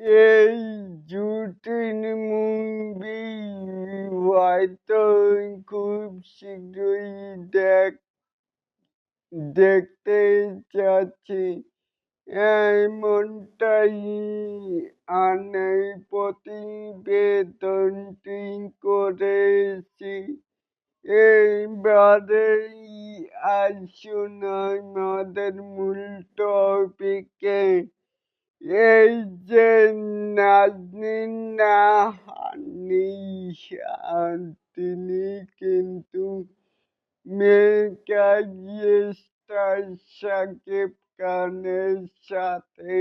এই জুটির মুভি হয়তো খুব শীঘ্রই দেখ, দেখতে যাচ্ছি এমনটাই আনে প্রতিবেদনটি করেছি। এইবারেই আসুন আমাদের মূল টপিকে এই যে নাজনীন নাহান তিনি কিন্তু মেয়েকা স্টার সাকিব খানের সাথে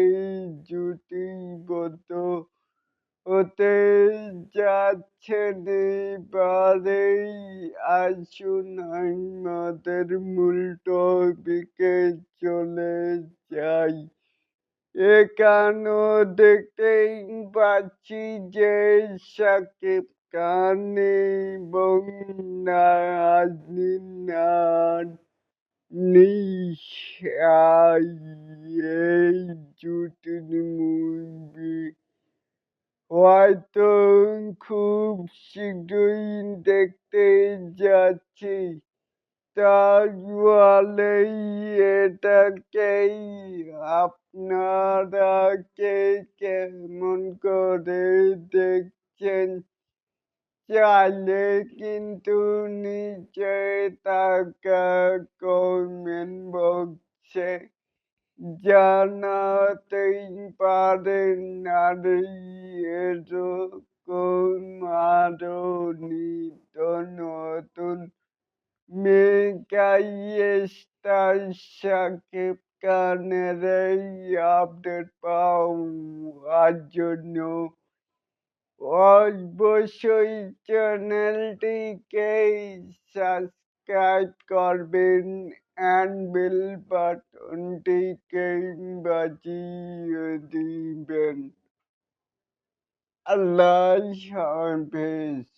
জুটিবদ্ধ হতে যাচ্ছেন এবারেই আসুন আমাদের মূল টপিকে চলে যাই। এখানেও দেখতেই পাচ্ছি যে সাকিব খান এবং এই হয়তো খুব শীঘ্রই দেখতে যাচ্ছি। তাহলেই এটাকেই আপনারা কে কেমন করে দেখছেন? চাইলে কিন্তু নিচে থাকা কমেন্ট বক্সে। জানাতেই পারেন, আর এরকম আরও নিত্য নতুন মেগাই স্টার সাকিব খানের এই আপডেট পাওয়ার জন্য অবশ্যই চ্যানেলটিকে সাবস্ক্রাইব করবেন অ্যান্ড বেল বাটনটিকে বাজিয়ে দিবেন আল্লাহ হাফেজ